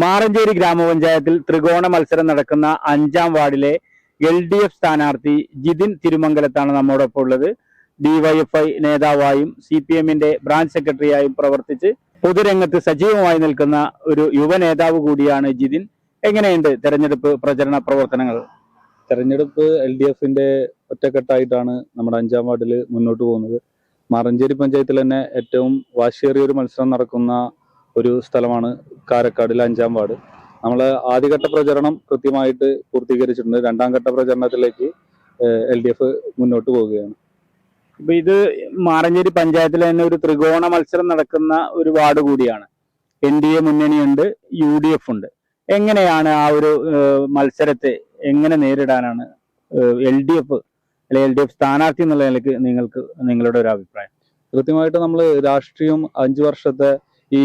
മാറഞ്ചേരി ഗ്രാമപഞ്ചായത്തിൽ ത്രികോണ മത്സരം നടക്കുന്ന അഞ്ചാം വാർഡിലെ എൽ ഡി എഫ് സ്ഥാനാർത്ഥി ജിതിൻ തിരുമംഗലത്താണ് നമ്മോടൊപ്പം ഉള്ളത്. ഡിവൈഎഫ്ഐ നേതാവായും സി പി എമ്മിന്റെ ബ്രാഞ്ച് സെക്രട്ടറിയായും പ്രവർത്തിച്ച് പൊതുരംഗത്ത് സജീവമായി നിൽക്കുന്ന ഒരു യുവ നേതാവ് കൂടിയാണ് ജിതിൻ. എങ്ങനെയുണ്ട് തെരഞ്ഞെടുപ്പ് പ്രചരണ പ്രവർത്തനങ്ങൾ? തെരഞ്ഞെടുപ്പ് എൽ ഡി എഫിന്റെ ഒറ്റക്കെട്ടായിട്ടാണ് നമ്മുടെ അഞ്ചാം വാർഡിൽ മുന്നോട്ട് പോകുന്നത്. മാറഞ്ചേരി പഞ്ചായത്തിൽ തന്നെ ഏറ്റവും വാശിയേറിയ ഒരു മത്സരം നടക്കുന്ന ഒരു സ്ഥലമാണ് കാരക്കാടിലെ അഞ്ചാം വാർഡ്. നമ്മൾ ആദ്യഘട്ട പ്രചരണം കൃത്യമായിട്ട് പൂർത്തീകരിച്ചിട്ടുണ്ട്. രണ്ടാം ഘട്ട പ്രചരണത്തിലേക്ക് എൽ ഡി എഫ് മുന്നോട്ട് പോവുകയാണ്. ഇപ്പൊ ഇത് മാറഞ്ചേരി പഞ്ചായത്തിൽ തന്നെ ഒരു ത്രികോണ മത്സരം നടക്കുന്ന ഒരു വാർഡ് കൂടിയാണ്. എൻ ഡി എ മുന്നണിയുണ്ട് യു ഡി എഫ് ഉണ്ട്. എങ്ങനെയാണ് ആ ഒരു മത്സരത്തെ എങ്ങനെ നേരിടാനാണ് എൽ ഡി എഫ് അല്ലെ എൽ ഡി എഫ് സ്ഥാനാർത്ഥി എന്നുള്ള നിലയ്ക്ക് നിങ്ങൾക്ക് നിങ്ങളുടെ ഒരു അഭിപ്രായം? കൃത്യമായിട്ട് നമ്മൾ രാഷ്ട്രീയം അഞ്ചു വർഷത്തെ ഈ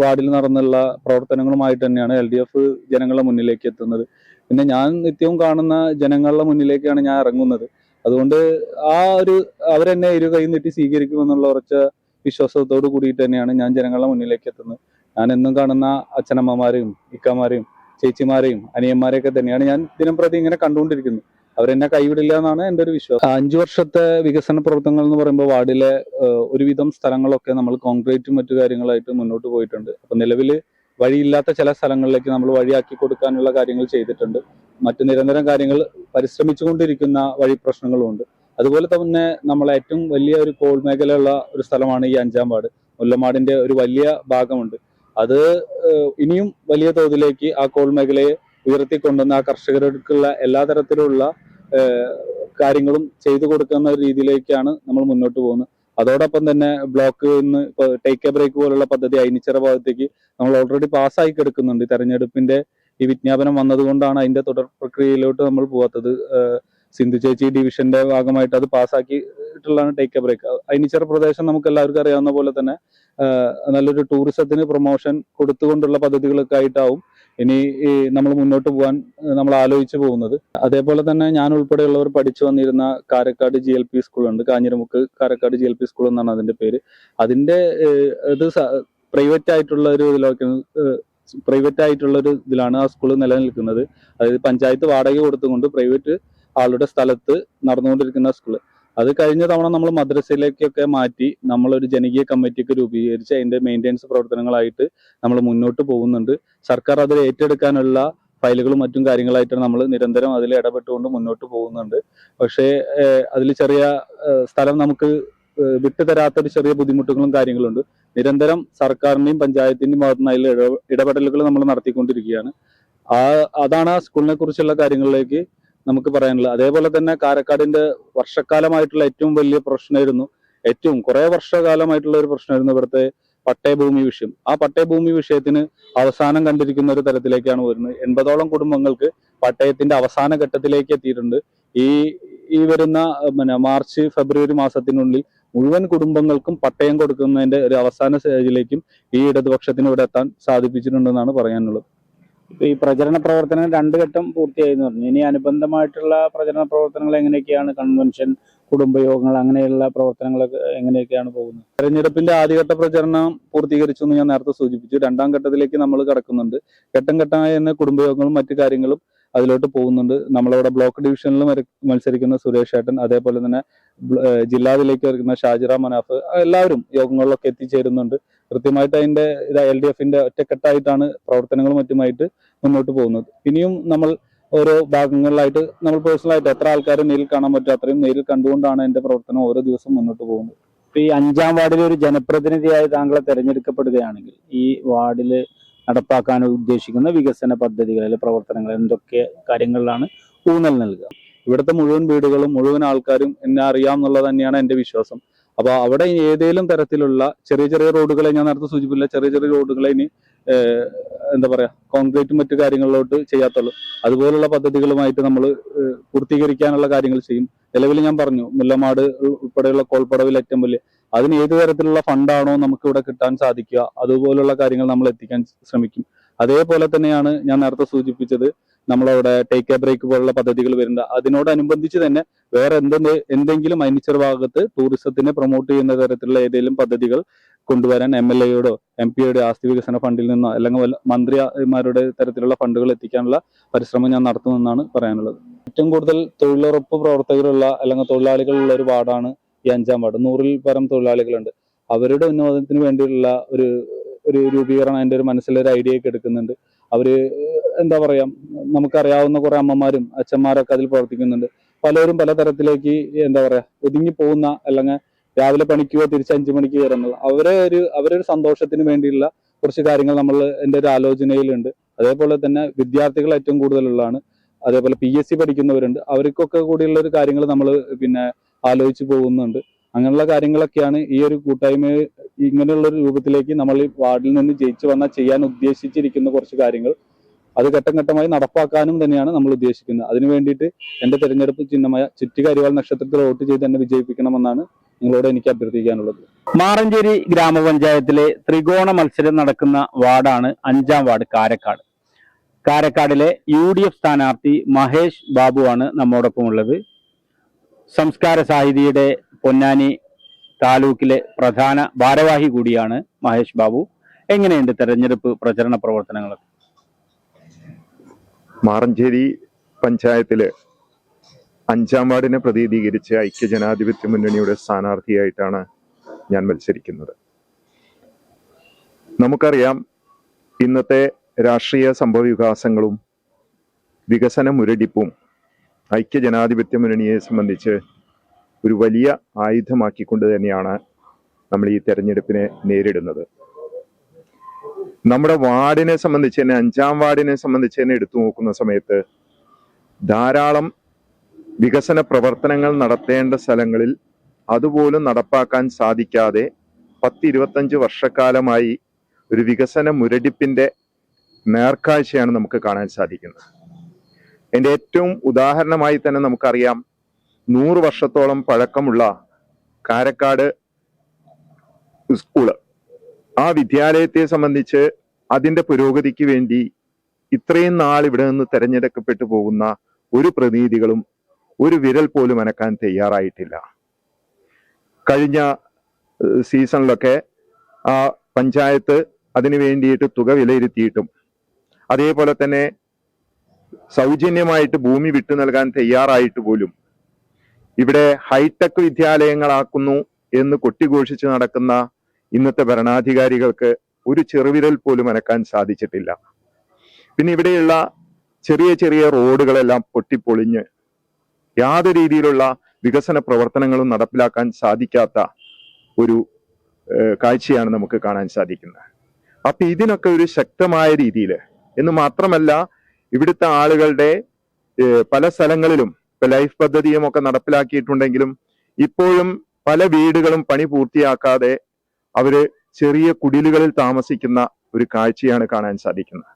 വാർഡിൽ നടന്നുള്ള പ്രവർത്തനങ്ങളുമായിട്ട് തന്നെയാണ് എൽ ഡി എഫ് ജനങ്ങളുടെ മുന്നിലേക്ക് എത്തുന്നത്. പിന്നെ ഞാൻ നിത്യവും കാണുന്ന ജനങ്ങളുടെ മുന്നിലേക്കാണ് ഞാൻ ഇറങ്ങുന്നത്. അതുകൊണ്ട് ആ ഒരു അവരെന്നെ ഇരു കൈ നീട്ടി സ്വീകരിക്കുമെന്നുള്ള ഉറച്ച വിശ്വാസത്തോട് കൂടിയിട്ട് തന്നെയാണ് ഞാൻ ജനങ്ങളുടെ മുന്നിലേക്ക് എത്തുന്നത്. ഞാൻ എന്നും കാണുന്ന അച്ഛനമ്മമാരെയും ഇക്കമാരെയും ചേച്ചിമാരെയും അനിയന്മാരെയൊക്കെ തന്നെയാണ് ഞാൻ ദിനം പ്രതി ഇങ്ങനെ കണ്ടുകൊണ്ടിരിക്കുന്നത്. അവരെന്നെ കൈവിടില്ല എന്നാണ് എന്റെ ഒരു വിശ്വാസം. അഞ്ചു വർഷത്തെ വികസന പ്രവർത്തനങ്ങൾ എന്ന് പറയുമ്പോൾ വാർഡിലെ ഒരുവിധം സ്ഥലങ്ങളൊക്കെ നമ്മൾ കോൺക്രീറ്റും മറ്റു കാര്യങ്ങളായിട്ട് മുന്നോട്ട് പോയിട്ടുണ്ട്. അപ്പൊ നിലവിൽ വഴിയില്ലാത്ത ചില സ്ഥലങ്ങളിലേക്ക് നമ്മൾ വഴിയാക്കി കൊടുക്കാനുള്ള കാര്യങ്ങൾ ചെയ്തിട്ടുണ്ട്. മറ്റു നിരന്തരം കാര്യങ്ങൾ പരിശ്രമിച്ചുകൊണ്ടിരിക്കുന്ന വഴി പ്രശ്നങ്ങളുമുണ്ട്. അതുപോലെ തന്നെ നമ്മളെ ഏറ്റവും വലിയ ഒരു കോൾ മേഖലയുള്ള ഒരു സ്ഥലമാണ് ഈ അഞ്ചാം വാർഡ്. മുല്ലമാടിന്റെ ഒരു വലിയ ഭാഗമുണ്ട്. അത് ഇനിയും വലിയ തോതിലേക്ക് ആ കോൾ മേഖലയെ ഉയർത്തിക്കൊണ്ടുവന്ന് ആ കർഷകർക്കുള്ള എല്ലാ തരത്തിലുള്ള കാര്യങ്ങളും ചെയ്തു കൊടുക്കുന്ന രീതിയിലേക്കാണ് നമ്മൾ മുന്നോട്ട് പോകുന്നത്. അതോടൊപ്പം തന്നെ ബ്ലോക്ക് ഇന്ന് ടേക്ക് എ ബ്രേക്ക് പോലുള്ള പദ്ധതി അയനിച്ചിറ ഭാഗത്തേക്ക് നമ്മൾ ഓൾറെഡി പാസ്സായി കിടക്കുന്നുണ്ട്. തെരഞ്ഞെടുപ്പിന്റെ ഈ വിജ്ഞാപനം വന്നതുകൊണ്ടാണ് അതിന്റെ തുടർ പ്രക്രിയയിലോട്ട് നമ്മൾ പോകാത്തത് സിന്ധു ചേച്ചി ഡിവിഷന്റെ ഭാഗമായിട്ട് അത് പാസ്സാക്കിയിട്ടുള്ളതാണ് ടേക്ക് എ ബ്രേക്ക് അയനിച്ചിറ പ്രദേശം നമുക്ക് എല്ലാവർക്കും അറിയാവുന്ന പോലെ തന്നെ നല്ലൊരു ടൂറിസത്തിന് പ്രൊമോഷൻ കൊടുത്തുകൊണ്ടുള്ള പദ്ധതികളൊക്കെ ആയിട്ടാവും ഇനി ഈ നമ്മൾ മുന്നോട്ട് പോകാൻ നമ്മൾ ആലോചിച്ചു പോകുന്നത്. അതേപോലെ തന്നെ ഞാൻ ഉൾപ്പെടെയുള്ളവർ പഠിച്ചു വന്നിരുന്ന കാരക്കാട് ജി എൽ പി സ്കൂളുണ്ട്. Kanjiramukku Karakkad G L P school എന്നാണ് അതിന്റെ പേര്. അതിന്റെ ഇത് പ്രൈവറ്റ് ആയിട്ടുള്ള ഒരു പ്രൈവറ്റ് ആയിട്ടുള്ള ഒരു ഇതിലാണ് ആ സ്കൂൾ നിലനിൽക്കുന്നത്. അതായത് പഞ്ചായത്ത് വാടക കൊടുത്തുകൊണ്ട് പ്രൈവറ്റ് ആളുടെ സ്ഥലത്ത് നടന്നുകൊണ്ടിരിക്കുന്ന സ്കൂൾ. അത് കഴിഞ്ഞ തവണ നമ്മൾ മദ്രസയിലേക്കൊക്കെ മാറ്റി നമ്മളൊരു ജനകീയ കമ്മിറ്റിയൊക്കെ രൂപീകരിച്ച് അതിന്റെ മെയിന്റെനൻസ് പ്രവർത്തനങ്ങളായിട്ട് നമ്മൾ മുന്നോട്ട് പോകുന്നുണ്ട്. സർക്കാർ അതിൽ ഏറ്റെടുക്കാനുള്ള ഫയലുകളും മറ്റും കാര്യങ്ങളായിട്ടാണ് നമ്മൾ നിരന്തരം അതിൽ ഇടപെട്ടുകൊണ്ട് മുന്നോട്ട് പോകുന്നുണ്ട്. പക്ഷേ അതിൽ ചെറിയ സ്ഥലം നമുക്ക് വിട്ടുതരാത്ത വിട്ടുതരാത്തൊരു ചെറിയ ബുദ്ധിമുട്ടുകളും കാര്യങ്ങളുണ്ട്. നിരന്തരം സർക്കാരിന്റെയും പഞ്ചായത്തിന്റെയും ഭാഗത്തു നിന്ന് അതിൽ ഇടപെടലുകൾ നമ്മൾ നടത്തിക്കൊണ്ടിരിക്കുകയാണ്. ആ അതാണ് ആ സ്കൂളിനെ കുറിച്ചുള്ള കാര്യങ്ങളിലേക്ക് നമുക്ക് പറയാനുള്ളത്. അതേപോലെ തന്നെ കാരക്കാടിന്റെ വർഷക്കാലമായിട്ടുള്ള ഏറ്റവും വലിയ പ്രശ്നമായിരുന്നു ഏറ്റവും കുറെ വർഷകാലമായിട്ടുള്ള ഒരു പ്രശ്നമായിരുന്നു ഇവിടുത്തെ പട്ടയഭൂമി വിഷയം. ആ പട്ടയഭൂമി വിഷയത്തിന് അവസാനം കണ്ടിരിക്കുന്ന ഒരു തരത്തിലേക്കാണ് വരുന്നത്. എൺപതോളം കുടുംബങ്ങൾക്ക് പട്ടയത്തിന്റെ അവസാന ഘട്ടത്തിലേക്ക് എത്തിയിട്ടുണ്ട്. ഈ ഈ വരുന്ന പിന്നെ മാർച്ച് ഫെബ്രുവരി മാസത്തിനുള്ളിൽ മുഴുവൻ കുടുംബങ്ങൾക്കും പട്ടയം കൊടുക്കുന്നതിന്റെ ഒരു അവസാന സ്റ്റേജിലേക്കും ഈ ഇടതുപക്ഷത്തിന് ഇവിടെ എത്താൻ സാധിപ്പിച്ചിട്ടുണ്ടെന്നാണ് പറയാനുള്ളത്. ഈ പ്രചരണ പ്രവർത്തനം രണ്ടു ഘട്ടം പൂർത്തിയായി എന്ന് പറഞ്ഞു. ഇനി അനുബന്ധമായിട്ടുള്ള പ്രചരണ പ്രവർത്തനങ്ങൾ എങ്ങനെയൊക്കെയാണ്? കൺവെൻഷൻ കുടുംബയോഗങ്ങൾ അങ്ങനെയുള്ള പ്രവർത്തനങ്ങളൊക്കെ എങ്ങനെയൊക്കെയാണ് പോകുന്നത്? തെരഞ്ഞെടുപ്പിന്റെ ആദ്യഘട്ട പ്രചരണം പൂർത്തീകരിച്ചു എന്ന് ഞാൻ നേരത്തെ സൂചിപ്പിച്ചു. രണ്ടാം ഘട്ടത്തിലേക്ക് നമ്മൾ കടക്കുന്നുണ്ട്. ഘട്ടം ഘട്ടമായി തന്നെ കുടുംബയോഗങ്ങളും മറ്റു കാര്യങ്ങളും അതിലോട്ട് പോകുന്നുണ്ട്. നമ്മളവിടെ ബ്ലോക്ക് ഡിവിഷനിൽ മത്സരിക്കുന്ന സുരേഷ് ഏട്ടൻ അതേപോലെ തന്നെ ജില്ലാതിലേക്ക് വരുന്ന ഷാജിറ മനാഫ് എല്ലാവരും യോഗങ്ങളിലൊക്കെ എത്തിച്ചേരുന്നുണ്ട്. കൃത്യമായിട്ട് അതിന്റെ ഇത് എൽ ഡി എഫിന്റെ ഒറ്റക്കെട്ടായിട്ടാണ് പ്രവർത്തനങ്ങളും മറ്റുമായിട്ട് മുന്നോട്ട് പോകുന്നത്. ഇനിയും നമ്മൾ ഓരോ ഭാഗങ്ങളിലായിട്ട് നമ്മൾ പേഴ്സണലായിട്ട് എത്ര ആൾക്കാരെ നേരിൽ കാണാൻ പറ്റും അത്രയും നേരിൽ കണ്ടുകൊണ്ടാണ് എന്റെ പ്രവർത്തനം ഓരോ ദിവസം മുന്നോട്ട് പോകുന്നത്. ഈ അഞ്ചാം വാർഡിലെ ഒരു ജനപ്രതിനിധിയായി താങ്കളെ തെരഞ്ഞെടുക്കപ്പെടുകയാണെങ്കിൽ ഈ വാർഡിൽ നടപ്പാക്കാൻ ഉദ്ദേശിക്കുന്ന വികസന പദ്ധതികൾ അല്ലെങ്കിൽ പ്രവർത്തനങ്ങൾ എന്തൊക്കെ കാര്യങ്ങളിലാണ് ഊന്നൽ നൽകുക? ഇവിടുത്തെ മുഴുവൻ വീടുകളും മുഴുവൻ ആൾക്കാരും എന്നെ അറിയാം എന്നുള്ളത് തന്നെയാണ് എന്റെ വിശ്വാസം. അപ്പൊ അവിടെ ഏതെങ്കിലും തരത്തിലുള്ള ചെറിയ ചെറിയ റോഡുകളെ ഞാൻ നേരത്തെ സൂചിപ്പിക്കില്ല ചെറിയ ചെറിയ റോഡുകളെ ഇനി എന്താ പറയുക കോൺക്രീറ്റും മറ്റു കാര്യങ്ങളിലോട്ട് ചെയ്യാത്തുള്ളൂ. അതുപോലുള്ള പദ്ധതികളുമായിട്ട് നമ്മൾ പൂർത്തീകരിക്കാനുള്ള കാര്യങ്ങൾ ചെയ്യും. നിലവിൽ ഞാൻ പറഞ്ഞു മുല്ലമാട് ഉൾപ്പെടെയുള്ള കോൾപ്പടവിൽ ഏറ്റവും വലിയ അതിന് ഏത് തരത്തിലുള്ള ഫണ്ടാണോ നമുക്ക് ഇവിടെ കിട്ടാൻ സാധിക്കുക അതുപോലുള്ള കാര്യങ്ങൾ നമ്മൾ എത്തിക്കാൻ ശ്രമിക്കും. അതേപോലെ തന്നെയാണ് ഞാൻ നേരത്തെ സൂചിപ്പിച്ചത് നമ്മളവിടെ ടേക്ക് എ ബ്രേക്ക് പോലുള്ള പദ്ധതികൾ വരുന്നുണ്ട്. അതിനോടനുബന്ധിച്ച് തന്നെ വേറെ എന്തെന്ന് എന്തെങ്കിലും അനിച്ചർ ഭാഗത്ത് ടൂറിസത്തിനെ പ്രൊമോട്ട് ചെയ്യുന്ന തരത്തിലുള്ള ഏതെങ്കിലും പദ്ധതികൾ കൊണ്ടുവരാൻ എം എൽ എയോടോ എം പിയുടെ ആസ്തി വികസന ഫണ്ടിൽ നിന്നോ അല്ലെങ്കിൽ മന്ത്രിമാരുടെ തരത്തിലുള്ള ഫണ്ടുകൾ എത്തിക്കാനുള്ള പരിശ്രമം ഞാൻ നടത്തുമെന്നാണ് പറയാനുള്ളത്. ഏറ്റവും കൂടുതൽ തൊഴിലുറപ്പ് പ്രവർത്തകരുള്ള അല്ലെങ്കിൽ തൊഴിലാളികളുള്ള ഒരു വാർഡാണ് ഈ അഞ്ചാം വാർഡ്. നൂറിൽ പരം തൊഴിലാളികളുണ്ട്. അവരുടെ ഉന്നമനത്തിന് വേണ്ടിയുള്ള ഒരു ഒരു രൂപീകരണം എന്റെ ഒരു മനസ്സിലൊരു ഐഡിയ ഒക്കെ എടുക്കുന്നുണ്ട്. അവർ എന്താ പറയാ നമുക്കറിയാവുന്ന കുറേ അമ്മമാരും അച്ഛന്മാരൊക്കെ അതിൽ പ്രവർത്തിക്കുന്നുണ്ട്. പലരും പലതരത്തിലേക്ക് എന്താ പറയാ ഒതുങ്ങി പോകുന്ന അല്ലെങ്കിൽ രാവിലെ പണിക്കുകയോ തിരിച്ച് അഞ്ചു മണിക്ക് കയറുന്നത് അവരെ ഒരു അവരൊരു സന്തോഷത്തിന് വേണ്ടിയുള്ള കുറച്ച് കാര്യങ്ങൾ നമ്മൾ എന്റെ ഒരു ആലോചനയിലുണ്ട്. അതേപോലെ തന്നെ വിദ്യാർത്ഥികൾ ഏറ്റവും കൂടുതലുള്ളതാണ്. അതേപോലെ പി എസ് സി പഠിക്കുന്നവരുണ്ട്. അവർക്കൊക്കെ കൂടിയുള്ള ഒരു കാര്യങ്ങൾ നമ്മൾ പിന്നെ ആലോചിച്ച് പോകുന്നുണ്ട്. അങ്ങനെയുള്ള കാര്യങ്ങളൊക്കെയാണ് ഈ ഒരു കൂട്ടായ്മ ഇങ്ങനെയുള്ള ഒരു രൂപത്തിലേക്ക് നമ്മൾ ഈ വാർഡിൽ നിന്ന് ജയിച്ചു വന്നാൽ ചെയ്യാൻ ഉദ്ദേശിച്ചിരിക്കുന്ന കുറച്ച് കാര്യങ്ങൾ അത് ഘട്ടം ഘട്ടമായി നടപ്പാക്കാനും തന്നെയാണ് നമ്മൾ ഉദ്ദേശിക്കുന്നത്. അതിനു വേണ്ടിയിട്ട് എന്റെ തെരഞ്ഞെടുപ്പ് ചിഹ്നമായ ചുറ്റികരിവാൾ നക്ഷത്രത്തിൽ വോട്ട് ചെയ്ത് എന്നെ വിജയിപ്പിക്കണമെന്നാണ് നിങ്ങളോട് എനിക്ക് അഭ്യർത്ഥിക്കാനുള്ളത്. മാറഞ്ചേരി ഗ്രാമപഞ്ചായത്തിലെ ത്രികോണ മത്സരം നടക്കുന്ന വാർഡാണ് അഞ്ചാം വാർഡ് കാരക്കാട്. കാരക്കാടിലെ യു ഡി എഫ് സ്ഥാനാർത്ഥി മഹേഷ് ബാബുവാണ് നമ്മോടൊപ്പം ഉള്ളത് സംസ്കാര സാഹിതിയുടെ പൊന്നാനി താലൂക്കിലെ പ്രധാന ഭാരവാഹി കൂടിയാണ് മഹേഷ് ബാബു. എങ്ങനെയുണ്ട് തെരഞ്ഞെടുപ്പ് പ്രചരണ പ്രവർത്തനങ്ങൾ മാറഞ്ചേരി പഞ്ചായത്തിൽ അഞ്ചാം വാർഡിനെ പ്രതിനിധീകരിച്ച് ഐക്യ ജനാധിപത്യ മുന്നണിയുടെ സ്ഥാനാർത്ഥിയായിട്ടാണ് ഞാൻ മത്സരിക്കുന്നത്. നമുക്കറിയാം ഇന്നത്തെ രാഷ്ട്രീയ സംഭവവികാസങ്ങളും വികസന മുരടിപ്പും ഐക്യ ജനാധിപത്യ മുന്നണിയെ സംബന്ധിച്ച് ഒരു വലിയ ആയുധമാക്കിക്കൊണ്ട് തന്നെയാണ് നമ്മൾ ഈ തെരഞ്ഞെടുപ്പിനെ നേരിടുന്നത്. നമ്മുടെ വാർഡിനെ സംബന്ധിച്ച് തന്നെ അഞ്ചാം വാർഡിനെ സംബന്ധിച്ച് തന്നെ എടുത്തു നോക്കുന്ന സമയത്ത് ധാരാളം വികസന പ്രവർത്തനങ്ങൾ നടത്തേണ്ട സ്ഥലങ്ങളിൽ അതുപോലും നടപ്പാക്കാൻ സാധിക്കാതെ പത്തിരുപത്തഞ്ച് വർഷക്കാലമായി ഒരു വികസന മുരടിപ്പിന്റെ നേർക്കാഴ്ചയാണ് നമുക്ക് കാണാൻ സാധിക്കുന്നത്. എന്റെ ഏറ്റവും ഉദാഹരണമായി തന്നെ നമുക്കറിയാം നൂറ് വർഷത്തോളം പഴക്കമുള്ള കാരക്കാട് സ്കൂൾ. ആ വിദ്യാലയത്തെ സംബന്ധിച്ച് അതിന്റെ പുരോഗതിക്ക് വേണ്ടി ഇത്രയും നാൾ ഇവിടെ നിന്ന് തെരഞ്ഞെടുക്കപ്പെട്ടു പോകുന്ന ഒരു പ്രതിനിധികളും ഒരു വിരൽ പോലും അനക്കാൻ തയ്യാറായിട്ടില്ല. കഴിഞ്ഞ സീസണിലൊക്കെ ആ പഞ്ചായത്ത് അതിനു വേണ്ടിയിട്ട് തുക വിലയിരുത്തിയിട്ടും അതേപോലെ തന്നെ സൗജന്യമായിട്ട് ഭൂമി വിട്ടു നൽകാൻ തയ്യാറായിട്ട് പോലും ഇവിടെ ഹൈടെക് വിദ്യാലയങ്ങളാക്കുന്നു എന്ന് കൊട്ടിഘോഷിച്ച് നടക്കുന്ന ഇന്നത്തെ ഭരണാധികാരികൾക്ക് ഒരു ചെറുവിരൽ പോലും അനക്കാൻ സാധിച്ചിട്ടില്ല. പിന്നെ ഇവിടെയുള്ള ചെറിയ ചെറിയ റോഡുകളെല്ലാം പൊട്ടിപ്പൊളിഞ്ഞ് യാതൊരു രീതിയിലുള്ള വികസന പ്രവർത്തനങ്ങളും നടപ്പിലാക്കാൻ സാധിക്കാത്ത ഒരു കാഴ്ചയാണ് നമുക്ക് കാണാൻ സാധിക്കുന്നത്. അപ്പൊ ഇതിനൊക്കെ ഒരു ശക്തമായ രീതിയിൽ എന്ന് മാത്രമല്ല ഇവിടുത്തെ ആളുകളുടെ പല സ്ഥലങ്ങളിലും ഇപ്പൊ ലൈഫ് പദ്ധതിയും ഒക്കെ നടപ്പിലാക്കിയിട്ടുണ്ടെങ്കിലും ഇപ്പോഴും പല വീടുകളും പണി പൂർത്തിയാക്കാതെ അവർ ചെറിയ കുടിലുകളിൽ താമസിക്കുന്ന ഒരു കാഴ്ചയാണ് കാണാൻ സാധിക്കുന്നത്.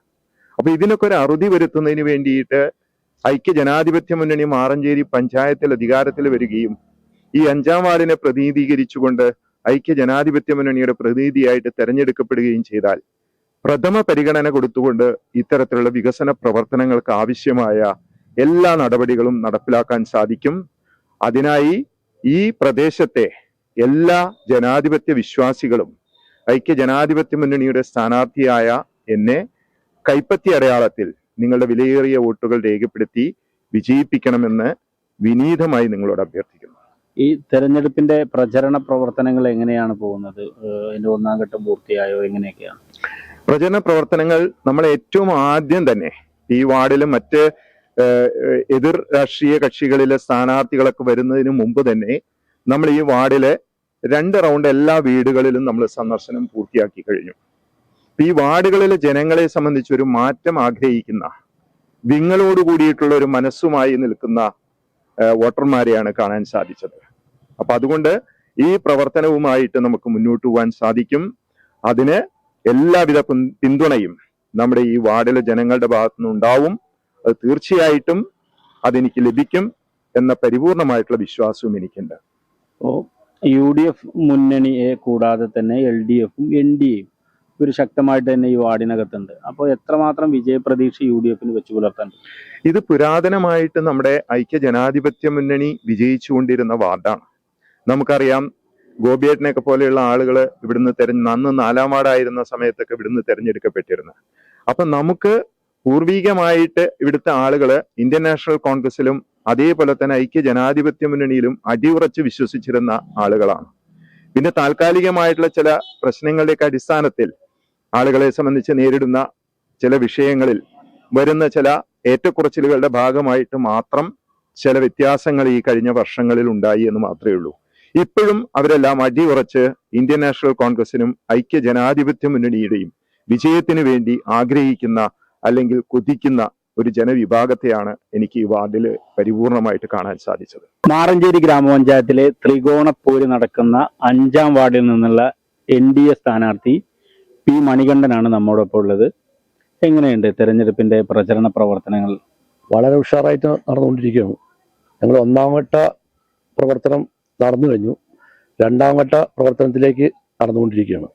അപ്പൊ ഇതിനൊക്കെ ഒരു അറുതി വരുത്തുന്നതിന് വേണ്ടിയിട്ട് ഐക്യ ജനാധിപത്യ മുന്നണി മാറഞ്ചേരി പഞ്ചായത്തിൽ അധികാരത്തിൽ വരികയും ഈ അഞ്ചാം വാർഡിനെ പ്രതിനിധീകരിച്ചുകൊണ്ട് ഐക്യ ജനാധിപത്യ മുന്നണിയുടെ പ്രതിനിധിയായിട്ട് തെരഞ്ഞെടുക്കപ്പെടുകയും ചെയ്താൽ പ്രഥമ പരിഗണന കൊടുത്തുകൊണ്ട് ഇത്തരത്തിലുള്ള വികസന പ്രവർത്തനങ്ങൾക്ക് ആവശ്യമായ എല്ലാ നടപടികളും നടപ്പിലാക്കാൻ സാധിക്കും. അതിനായി ഈ പ്രദേശത്തെ എല്ലാ ജനാധിപത്യ വിശ്വാസികളും ഐക്യ ജനാധിപത്യ മുന്നണിയുടെ സ്ഥാനാർത്ഥിയായ എന്നെ കൈപ്പത്തി അടയാളത്തിൽ നിങ്ങളുടെ വിലയേറിയ വോട്ടുകൾ രേഖപ്പെടുത്തി വിജയിപ്പിക്കണമെന്ന് വിനീതമായി നിങ്ങളോട് അഭ്യർത്ഥിക്കുന്നു. ഈ തെരഞ്ഞെടുപ്പിന്റെ പ്രചരണ പ്രവർത്തനങ്ങൾ എങ്ങനെയാണ് പോകുന്നത്? അതിന്റെ ഒന്നാം ഘട്ടം പൂർത്തിയായോ? എങ്ങനെയൊക്കെയാണ്? പ്രചരണ പ്രവർത്തനങ്ങൾ നമ്മൾ ഏറ്റവും ആദ്യം തന്നെ ഈ വാർഡിലും മറ്റ് എതിർ രാഷ്ട്രീയ കക്ഷികളിലെ സ്ഥാനാർത്ഥികളൊക്കെ വരുന്നതിന് മുമ്പ് തന്നെ നമ്മൾ ഈ വാർഡിലെ രണ്ട് റൗണ്ട് എല്ലാ വീടുകളിലും നമ്മൾ സന്ദർശനം പൂർത്തിയാക്കി കഴിഞ്ഞു. ഈ വാർഡുകളിലെ ജനങ്ങളെ സംബന്ധിച്ച് ഒരു മാറ്റം ആഗ്രഹിക്കുന്ന വിങ്ങളോട് കൂടിയിട്ടുള്ള ഒരു മനസ്സുമായി നിൽക്കുന്ന വോട്ടർമാരെയാണ് കാണാൻ സാധിച്ചത്. അപ്പൊ അതുകൊണ്ട് ഈ പ്രവർത്തനവുമായിട്ട് നമുക്ക് മുന്നോട്ട് പോകാൻ സാധിക്കും. അതിന് എല്ലാവിധ പിന്തുണയും നമ്മുടെ ഈ വാർഡിലെ ജനങ്ങളുടെ ഭാഗത്തു നിന്നുണ്ടാവും അത് തീർച്ചയായിട്ടും അതെനിക്ക് ലഭിക്കും എന്ന പരിപൂർണമായിട്ടുള്ള വിശ്വാസവും എനിക്കുണ്ട്. അപ്പോൾ യു ഡി എഫ് മുന്നണിയെ കൂടാതെ തന്നെ എൽ ഡി എഫും എൻ ഡി എയും ഒരു ശക്തമായിട്ട് തന്നെ ഈ വാർഡിനകത്തുണ്ട്. അപ്പോൾ എത്രമാത്രം വിജയപ്രതീക്ഷ യു ഡി എഫിന് വെച്ച് പുലർത്താൻ ഇത് പുരാതനമായിട്ട് നമ്മുടെ ഐക്യ ജനാധിപത്യ മുന്നണി വിജയിച്ചുകൊണ്ടിരുന്ന വാർഡാണ്. നമുക്കറിയാം ഗോപിയേട്ടനെയൊക്കെ പോലെയുള്ള ആളുകൾ ഇവിടുന്ന് തെരഞ്ഞ് അന്ന് നാലാം വാർഡായിരുന്ന സമയത്തൊക്കെ ഇവിടുന്ന് തെരഞ്ഞെടുക്കപ്പെട്ടിരുന്നു അപ്പം നമുക്ക് പൂർവികമായിട്ട് ഇവിടുത്തെ ആളുകൾ ഇന്ത്യൻ നാഷണൽ കോൺഗ്രസിലും അതേപോലെ തന്നെ ഐക്യ ജനാധിപത്യ മുന്നണിയിലും അടിയുറച്ച് വിശ്വസിച്ചിരുന്ന ആളുകളാണ്. പിന്നെ താൽക്കാലികമായിട്ടുള്ള ചില പ്രശ്നങ്ങളുടെയൊക്കെ അടിസ്ഥാനത്തിൽ ആളുകളെ സംബന്ധിച്ച് നേരിടുന്ന ചില വിഷയങ്ങളിൽ വരുന്ന ചില ഏറ്റക്കുറച്ചിലുകളുടെ ഭാഗമായിട്ട് മാത്രം ചില വ്യത്യാസങ്ങൾ ഈ കഴിഞ്ഞ വർഷങ്ങളിൽ ഉണ്ടായി എന്ന് മാത്രമേ ഉള്ളൂ. ഇപ്പോഴും അവരെല്ലാം അടിയുറച്ച് ഇന്ത്യൻ നാഷണൽ കോൺഗ്രസിനും ഐക്യ ജനാധിപത്യ മുന്നണിയുടെയും വിജയത്തിന് വേണ്ടി ആഗ്രഹിക്കുന്ന അല്ലെങ്കിൽ കൊതിക്കുന്ന ഒരു ജനവിഭാഗത്തെയാണ് എനിക്ക് ഈ വാർഡിൽ പരിപൂർണമായിട്ട് കാണാൻ സാധിച്ചത്. മാറഞ്ചേരി ഗ്രാമപഞ്ചായത്തിലെ ത്രികോണപ്പോര് നടക്കുന്ന അഞ്ചാം വാർഡിൽ നിന്നുള്ള എൻ ഡി എ സ്ഥാനാർത്ഥി പി മണികണ്ഠനാണ് നമ്മോടൊപ്പം ഉള്ളത്. എങ്ങനെയുണ്ട് തെരഞ്ഞെടുപ്പിന്റെ പ്രചരണ പ്രവർത്തനങ്ങൾ? വളരെ ഉഷാറായിട്ട് നടന്നുകൊണ്ടിരിക്കുകയാണ്. ഞങ്ങൾ ഒന്നാം ഘട്ട പ്രവർത്തനം നടന്നു കഴിഞ്ഞു. രണ്ടാം ഘട്ട പ്രവർത്തനത്തിലേക്ക് നടന്നുകൊണ്ടിരിക്കുകയാണ്.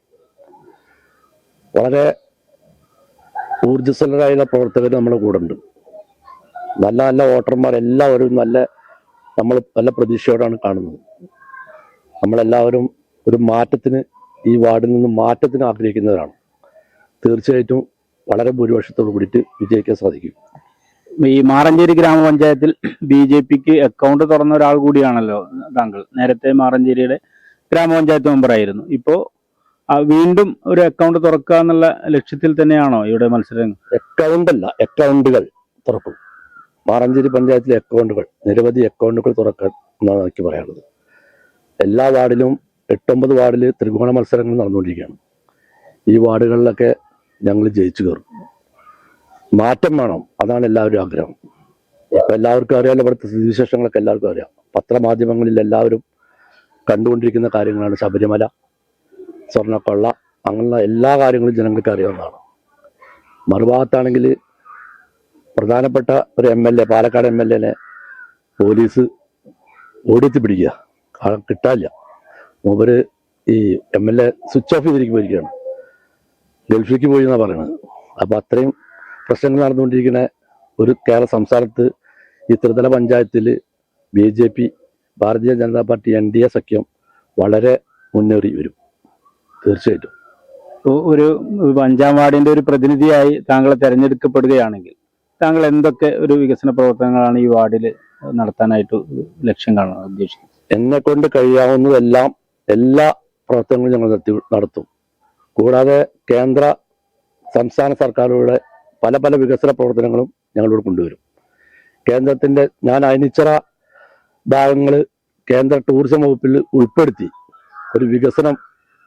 വളരെ ഊർജസ്വലരായുള്ള പ്രവർത്തകർ നമ്മുടെ കൂടെ ഉണ്ട് നല്ല നല്ല വോട്ടർമാർ എല്ലാവരും നല്ല നമ്മൾ നല്ല പ്രതീക്ഷയോടാണ് കാണുന്നത്. നമ്മളെല്ലാവരും ഒരു മാറ്റത്തിന് ഈ വാർഡിൽ നിന്ന് മാറ്റത്തിന് ആഗ്രഹിക്കുന്നവരാണ്. തീർച്ചയായിട്ടും വളരെ ഭൂരിപക്ഷത്തോട് കൂടിയിട്ട് വിജയിക്കാൻ സാധിക്കും. ഈ മാറഞ്ചേരി ഗ്രാമപഞ്ചായത്തിൽ ബി ജെ പിക്ക് അക്കൗണ്ട് തുറന്ന ഒരാൾ കൂടിയാണല്ലോ താങ്കൾ. നേരത്തെ മാറഞ്ചേരിയുടെ ഗ്രാമപഞ്ചായത്ത് മെമ്പറായിരുന്നു ഇപ്പോ വീണ്ടും ഒരു അക്കൗണ്ട് തുറക്കുക എന്നുള്ള ലക്ഷ്യത്തിൽ തന്നെയാണോ ഇവിടെ മത്സരം? അക്കൗണ്ട് അല്ല അക്കൗണ്ടുകൾ തുറക്കും. മാറഞ്ചേരി പഞ്ചായത്തിലെ അക്കൗണ്ടുകൾ നിരവധി അക്കൗണ്ടുകൾ തുറക്കാൻ എന്നാണ് എനിക്ക് പറയാനുള്ളത്. എല്ലാ വാർഡിലും എട്ടൊമ്പത് വാർഡിൽ ത്രികോണ മത്സരങ്ങൾ നടന്നുകൊണ്ടിരിക്കുകയാണ്. ഈ വാർഡുകളിലൊക്കെ ഞങ്ങൾ ജയിച്ചു കയറും. മാറ്റം വേണം അതാണ് എല്ലാവരും ആഗ്രഹം. ഇപ്പൊ എല്ലാവർക്കും അറിയാലോ ഇവിടുത്തെ സ്ഥിതിവിശേഷങ്ങളൊക്കെ എല്ലാവർക്കും അറിയാം. പത്രമാധ്യമങ്ങളിൽ എല്ലാവരും കണ്ടുകൊണ്ടിരിക്കുന്ന കാര്യങ്ങളാണ് ശബരിമല സ്വർണക്കൊള്ള അങ്ങനെയുള്ള എല്ലാ കാര്യങ്ങളും ജനങ്ങൾക്ക് അറിയാവുന്നതാണ്. മറുഭാഗത്താണെങ്കിൽ പ്രധാനപ്പെട്ട ഒരു M L A Palakkad M L എനെ പോലീസ് ഓടിയെത്തി പിടിക്കുക. കാരണം കിട്ടാനില്ല. മൂപ്പര് ഈ M L A switch off ചെയ്തിരിക്കും പോയിരിക്കുകയാണ്. ഗൾഫിലേക്ക് പോയി എന്നാണ് പറയുന്നത് അപ്പോൾ അത്രയും പ്രശ്നങ്ങൾ നടന്നുകൊണ്ടിരിക്കുന്ന ഒരു കേരള സംസ്ഥാനത്ത് ഈ ത്രിതല പഞ്ചായത്തിൽ B J P Bharatiya Janata party N D A സഖ്യം വളരെ മുന്നേറി വരും. തീർച്ചയായിട്ടും. ഒരു അഞ്ചാം വാർഡിന്റെ ഒരു പ്രതിനിധിയായി താങ്കൾ തെരഞ്ഞെടുക്കപ്പെടുകയാണെങ്കിൽ താങ്കൾ എന്തൊക്കെ ഒരു വികസന പ്രവർത്തനങ്ങളാണ് ഈ വാർഡിൽ നടത്താനായിട്ട് ലക്ഷ്യം കാണാൻ ഉദ്ദേശിക്കുന്നത്? എന്നെ കൊണ്ട് കഴിയാവുന്നതെല്ലാം എല്ലാ പ്രവർത്തനങ്ങളും ഞങ്ങൾ നടത്തി നടത്തും. കൂടാതെ കേന്ദ്ര സംസ്ഥാന സർക്കാരുകളുടെ പല പല വികസന പ്രവർത്തനങ്ങളും ഞങ്ങളിവിടെ കൊണ്ടുവരും. കേന്ദ്രത്തിന്റെ ഞാൻ അയനിച്ചറ ഭാഗങ്ങൾ കേന്ദ്ര ടൂറിസം വകുപ്പിൽ ഉൾപ്പെടുത്തി ഒരു വികസനം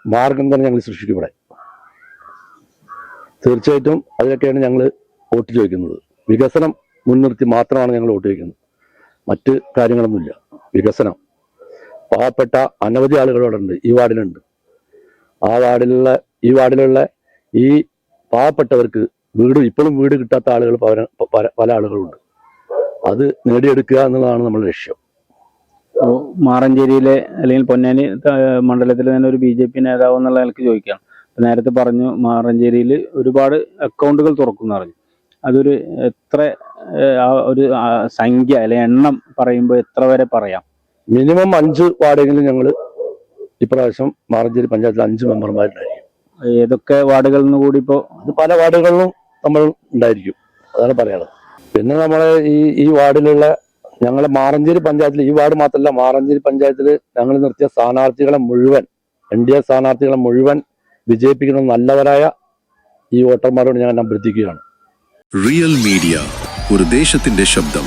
മാർഗം തന്നെ ഞങ്ങൾ സൃഷ്ടിക്കും ഇവിടെ. തീർച്ചയായിട്ടും അതിലൊക്കെയാണ് ഞങ്ങൾ വോട്ട് ചോദിക്കുന്നത്. വികസനം മുൻനിർത്തി മാത്രമാണ് ഞങ്ങൾ വോട്ട് ചോദിക്കുന്നത്. മറ്റ് കാര്യങ്ങളൊന്നുമില്ല. വികസനം. പാവപ്പെട്ട അനവധി ഉണ്ട് ഈ വാർഡിലുണ്ട്. ആ വാർഡിലുള്ള ഈ വാർഡിലുള്ള ഈ പാവപ്പെട്ടവർക്ക് വീട് ഇപ്പോഴും വീട് കിട്ടാത്ത ആളുകൾ പല പല- ആളുകളുണ്ട്. അത് നേടിയെടുക്കുക എന്നുള്ളതാണ് നമ്മുടെ ലക്ഷ്യം. മാറഞ്ചേരിയിലെ അല്ലെങ്കിൽ പൊന്നാനി മണ്ഡലത്തിൽ തന്നെ ഒരു ബി ജെ പി നേതാവ് എന്നുള്ള നിലയ്ക്ക് ചോദിക്കാം ഇപ്പൊ നേരത്തെ പറഞ്ഞു മാറഞ്ചേരിയിൽ ഒരുപാട് അക്കൗണ്ടുകൾ തുറക്കുന്നു പറഞ്ഞു. അതൊരു എത്ര ഒരു സംഖ്യ അല്ലെങ്കിൽ എണ്ണം പറയുമ്പോൾ എത്ര വരെ പറയാം? മിനിമം അഞ്ച് വാർഡെങ്കിലും ഞങ്ങൾ ഇപ്രാവശ്യം മാറഞ്ചേരി പഞ്ചായത്തിൽ അഞ്ച് മെമ്പർമാരുണ്ടായിരിക്കും. ഏതൊക്കെ വാർഡുകളിൽ നിന്ന് കൂടി ഇപ്പോൾ? അത് പല വാർഡുകളിലും നമ്മൾ ഉണ്ടായിരിക്കും. അതാണ് പറയാനുള്ളത്. പിന്നെ നമ്മളെ ഈ ഈ വാർഡിലുള്ള ഞങ്ങളെ മാറഞ്ചേരി പഞ്ചായത്തിൽ ഈ വാർഡ് മാത്രമല്ല മാറഞ്ചേരി പഞ്ചായത്തിൽ ഞങ്ങൾ നിർത്തിയ സ്ഥാനാർത്ഥികളെ മുഴുവൻ എൻ ഡി എ സ്ഥാനാർത്ഥികളെ മുഴുവൻ വിജയിപ്പിക്കുന്ന നല്ലവരായ ഈ വോട്ടർമാരോട് ഞാൻ അഭ്യർത്ഥിക്കുകയാണ്. റിയൽ മീഡിയ ഒരു ദേശത്തിന്റെ ശബ്ദം.